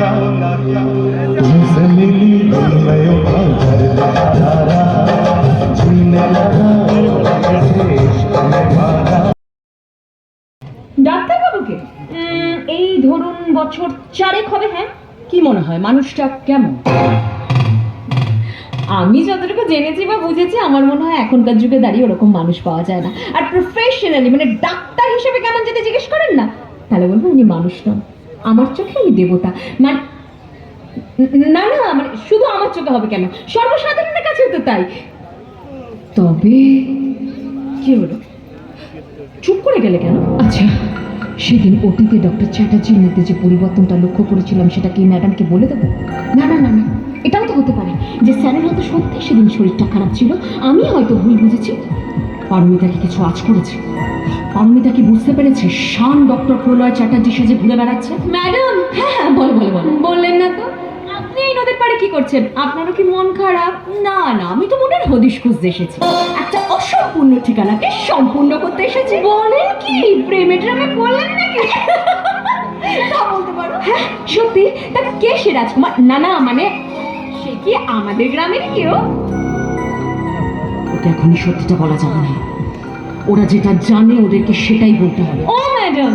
क्या तुमसे मिली नयो घर जा रहा जीने लगा कैसे इश्क में मारा ডাক্তারবাবুকে উম, এই ধরুন বছর চারেক হবে হ্যাঁ কি মনে হয় মানুষটা কেমন আমি যতটুকু জেনেছি বা বুঝেছি আমার মনে হয় এখনকার যুগে দাঁড়িয়ে ওরকম মানুষ পাওয়া যায় না আর প্রফেশনালি মানে ডাক্তার হিসেবে কেমন যদি জিজ্ঞেস করেন না তাহলে বলবো উনি মানুষ নন আমার চোখে আমি দেবতা। মানে না না মানে শুধু আমার চোখে হবে কেন? সর্বসাধারণের কাছেও তো তাই। তবে কি হলো? চুপ করে গেলে কেন? আচ্ছা সেদিন ওটিতে ডক্টর চ্যাটার্জির মধ্যে যে পরিবর্তনটা লক্ষ্য করেছিলাম, সেটা কি ম্যাডামকে বলে দেবো? না না না না, এটাও তো হতে পারে। যে স্যারের হয়তো সত্যি সেদিন শরীরটা খারাপ ছিল, আমি হয়তো ভুল বুঝেছি, পারমিতাকে কিছু আজ করেছে। পারমিতা কি বুঝতে পেরেছে? শান ডক্টর প্রলয় চ্যাটার্জি সেজে ঘুরে বেড়াচ্ছে? ম্যাডাম! হ্যাঁ হ্যাঁ বলো বলো বলো। বললেন না তো? আপনি এই নদীর পাড়ে কি করছেন? আপনারও কি মন খারাপ? না না আমি তো মনের হদিশ খুঁজতে এসেছি। একটা অসম্পূর্ণ ঠিকানাকে সম্পূর্ণ করতে এসেছি। বলেন কি? প্রেমে ট্রেমে পড়লেন নাকি? তা বলতে পারো। হ্যাঁ সত্যি? তা কে সে রাজকুমার? না না মানে সে কি আমাদের গ্রামের কেউ? ওকে এখনই সত্যিটা বলা যাবে না। ওরা যেটা জানে ওদেরকে সেটাই বলতে হবে। ও ম্যাডাম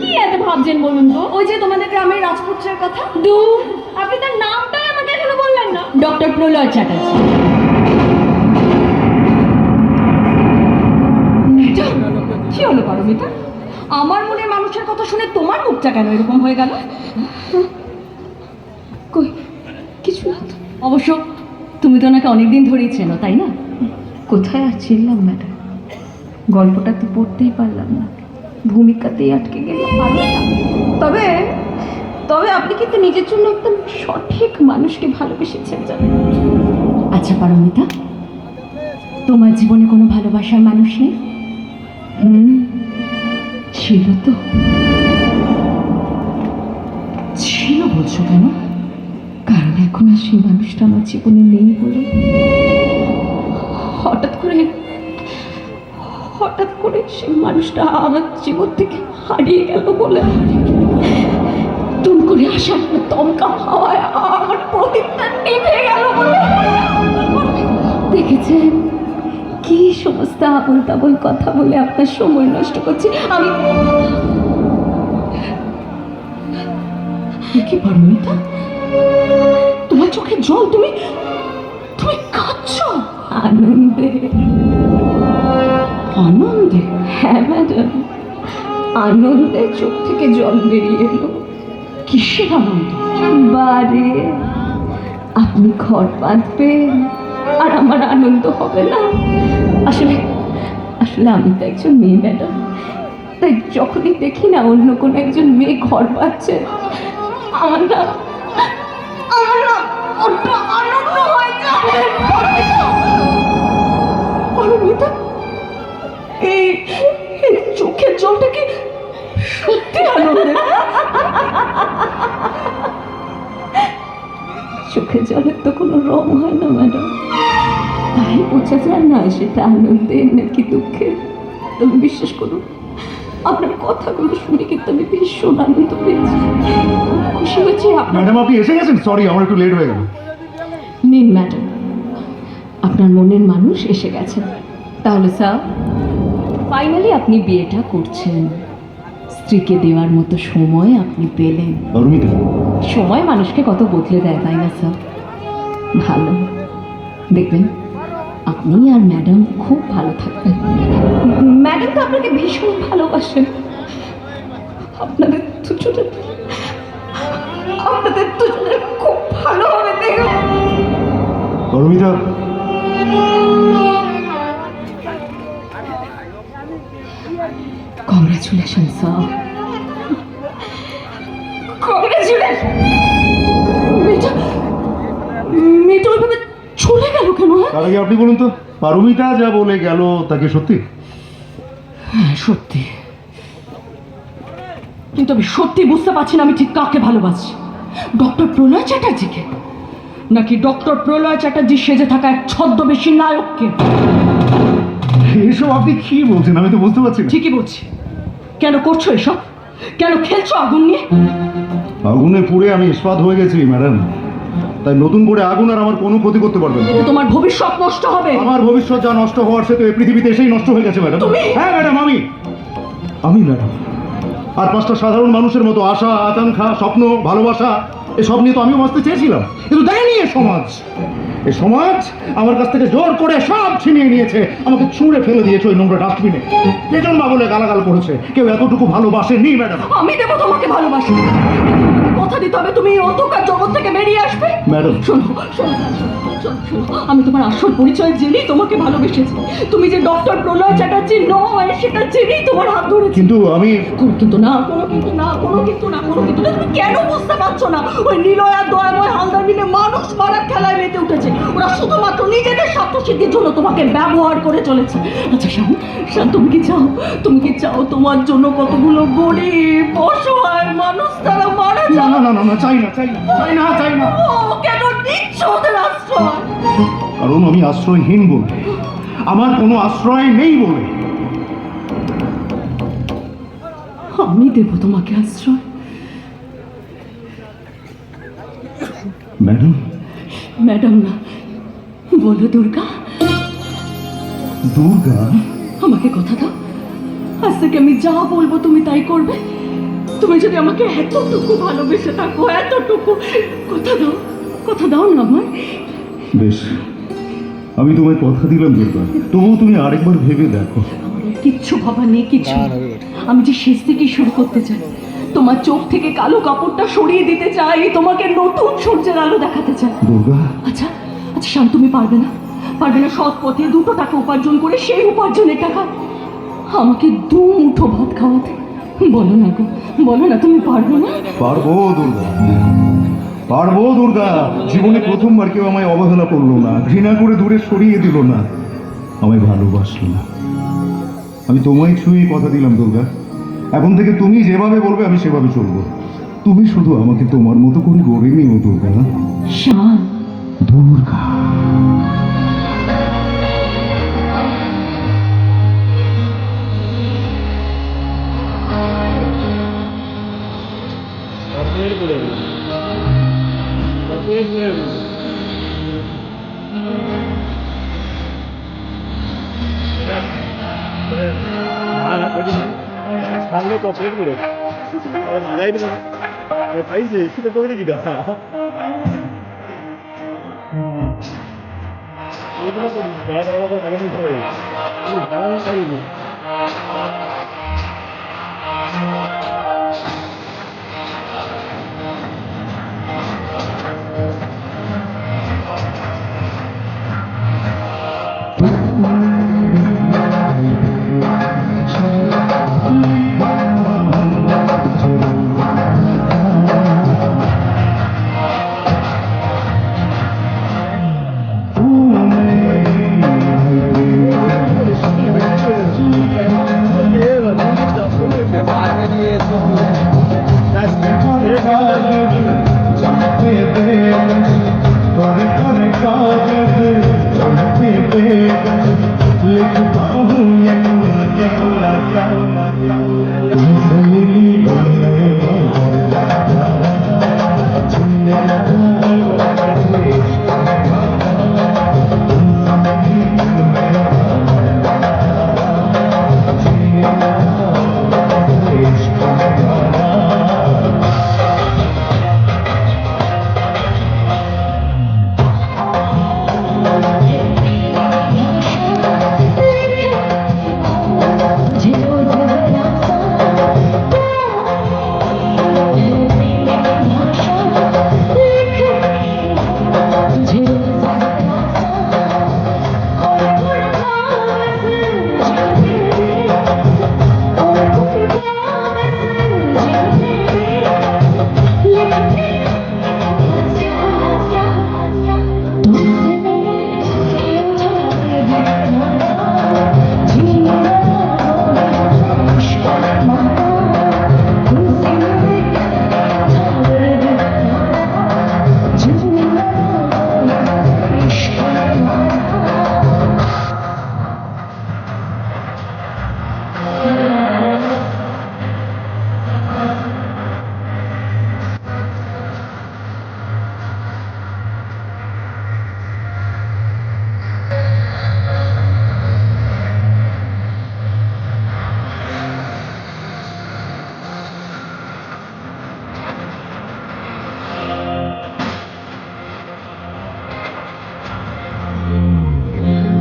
কি এত ভাবছেন বলুন তো? ওই যে তোমাদের গ্রামের রাজপুত্রের কথা? দু। আপনি তার নামটাই আমাকে এখনও বললেন না। ডক্টর প্রলয় চ্যাটার্জি। কি হলো পারমিতা আমার মনের মানুষের কথা শুনে তোমার মুখটা কেন এরকম হয়ে গেল? কই? কিছু অবশ্য তুমি তো ওনাকে অনেকদিন ধরেই চেনো তাই না? কোথায় আর চিনলাম ম্যাডাম? গল্পটা তো পড়তেই পারলাম না। ভূমিকাতেই আটকে গেলাম। তবে তবে আপনি কিন্তু নিজের জন্য একদম সঠিক মানুষকে ভালোবেসেছেন জানেন। আচ্ছা পারমিতা তোমার জীবনে কোনো ভালোবাসার মানুষ নেই? হুম ছিল তো। ছিল বলছো কেন? কারণ এখন আর সেই মানুষটা আমার জীবনে নেই বলে হঠাৎ করে সেই মানুষটা আমার জীবন থেকে হারিয়ে গেল বলে তুম করে আসার দমকা হাওয়ায় আমার প্রদীপটা নিভে গেল বলে দেখেছেন? কি সমস্ত আবল তাবল কথা বলে আপনার সময় নষ্ট করছি? আমি কি পারমিতা? তোমার চোখে জল তুমি তুমি কাঁদছো? আনন্দে। আনন্দে হ্যাঁ ম্যাডাম আনন্দে চোখ থেকে জল বেরিয়ে এলো। কিসের আনন্দ? বারে, আপনি ঘর বাঁধবেন, আর আমার আনন্দ হবে না। আসলে আসলে আমি তো একজন মেয়ে ম্যাডাম তাই যখনই দেখি না অন্য কোনো একজন মেয়ে ঘর পাচ্ছে আমার না আমার না আনন্দ হয়ে যায়। বোঝা যায় না সেটা আনন্দের নাকি দুঃখের তবে বিশ্বাস করুন আপনার কথাগুলো শুনে কিন্তু আমি ভীষণ আনন্দ পেয়েছি। খুশি হয়েছি ম্যাডাম আপনি এসে গেছেন? সরি আমার একটু লেট হয়ে গেল। নিন ম্যাডাম। আপনার মনের মানুষ এসে গেছেন তাহলে স্যার ফাইনালি আপনি বিয়েটা করছেন। স্ত্রীকে দেওয়ার মতো সময় আপনি পেলেন। সময় মানুষকে কত বদলে দেয় তাই না স্যার? ভালো। দেখবেন আপনি আর ম্যাডাম খুব ভালো থাকবেন। ম্যাডাম তো আপনাকে ভীষণ ভালোবাসেন। আপনাদের দুজনের আপনাদের দুজনের খুব ভালো হবে দেখুন। অরুমিতা কংগ্রাচুলেশন স্যার কংগ্রাচুলেশন ওইভাবে চলে গেল কেন? তার আগে আপনি বলুন তো পারমিতা যা বলে গেল তাকে সত্যি? হ্যাঁ সত্যি। কিন্তু আমি সত্যি বুঝতে পারছি না আমি ঠিক কাকে ভালোবাসি। ডক্টর প্রলয় চ্যাটার্জিকে? নাকি ডক্টর প্রলয় চ্যাটার্জি সেজে থাকা এক ছদ্মবেশী নায়ককে? এসব আপনি কি বলছেন? আমি তো বুঝতে পারছি না। ঠিকই বলছি। কেন করছ এসব? কেন খেলছো আগুন নিয়ে? আগুনে পুড়ে আমি ইস্পাত হয়ে গেছি ম্যাডাম। তাই নতুন করে আগুন আর আমার কোনো ক্ষতি করতে পারবে না। তোমার ভবিষ্যৎ নষ্ট হবে। আমার ভবিষ্যৎ যা নষ্ট হওয়ার সে তো এই পৃথিবীতে এসেই নষ্ট হয়ে গেছে ম্যাডাম। হ্যাঁ ম্যাডাম আমি। আমি ম্যাডাম। আর পাঁচটা সাধারণ মানুষের মতো আশা আকাঙ্ক্ষা স্বপ্ন ভালোবাসা এসব নিয়ে তো আমিও বাঁচতে চেয়েছিলাম। কিন্তু দেয়নি এ সমাজ। এ সমাজ আমার কাছ থেকে জোর করে সব ছিনিয়ে নিয়েছে। আমাকে ছুঁড়ে ফেলে দিয়েছে ওই নোংরা ডাস্টবিনে। পেটন বা বলে গালাগাল করেছে কেউ এতটুকু ভালোবাসে নি ম্যাডাম। আমি দেবো তোমাকে ভালোবাসি। কথা দিতে হবে তুমি অন্ধকার জগৎ থেকে বেরিয়ে আসবে। ম্যাডাম। শোনো শোনো শোনো, শোনো, আমি তোমার আসল পরিচয় জেনেই তোমাকে ভালোবেসেছি। তুমি যে ডক্টর প্রলয় চ্যাটার্জি নয় সেটা জেনেই তোমার হাত ধরেছি। কিন্তু আমি কোনো কিন্তু না কোনো কিন্তু না কোনো কিন্তু না কোনো কিন্তু না। তুমি কেন বুঝতে পারছ না? ওই নিলয় আর দয়াময় হালদার মিলে মানুষ মারার খেলায় মেতে উঠেছে। ওরা শুধুমাত্র নিজেদের স্বার্থ সিদ্ধির জন্য তোমাকে ব্যবহার করে চলেছে। আচ্ছা শান শান তুমি কি চাও? তুমি কি চাও তোমার জন্য কতগুলো গরিব অসহায় মানুষ তারা মারা না যাও না না না না চাই না চাই না চাই না চাই না। ও কেন নিচ্ছ ওদের আশ্রয়? কারণ আমি আশ্রয়হীন বলে। আমার কোনো আশ্রয় নেই বলে। আমি দেবো তোমাকে আশ্রয়। ম্যাডাম? ম্যাডাম না বলো দুর্গা। দুর্গা? আমাকে কথা দাও। আজ থেকে আমি যা বলব তুমি তাই করবে। তুমি যদি আমাকে এতটুকু ভালোবেসে থাকো এতটুকু কথা দাও কথা দাও না আমার বেশ আমি তোমায় কথা দিলাম দুর্গা তবুও তুমি আরেকবার ভেবে দেখো। কিচ্ছু ভাবা নেই কিছু আমি যে শেষ থেকে শুরু করতে চাই তোমার চোখ থেকে কালো কাপড়টা সরিয়ে দিতে চাই তোমাকে নতুন সূর্যের আলো দেখাতে চাই। দুর্গা। আচ্ছা আচ্ছা শান্ত তুমি পারবে না? পারবে না সৎ পথে দুটো টাকা উপার্জন করে সেই উপার্জনের টাকা আমাকে দু মুঠো ভাত খাওয়াতে। বলো না গো বলো না তুমি পারবে না? পারব দুর্গা। পারব দুর্গা। জীবনে প্রথমবার কেউ আমায় অবহেলা করল না ঘৃণা করে দূরে সরিয়ে দিল না আমায় ভালোবাসলো না। আমি তোমায় ছুঁয়ে কথা দিলাম দুর্গা। এখন থেকে তুমি যেভাবে বলবে আমি সেভাবে চলবো। তুমি শুধু আমাকে তোমার মতো করে গড়ে নিও দুর্গা। শান। Durga. são tranquilos. Mas aí, meu país é tudo coisa de graça. 이거 좀 내가 내가 내가 힘들어. 이거 나랑 살리고. Mm-hmm.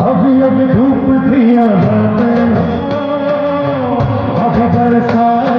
अब धूप दिया अभी बरसात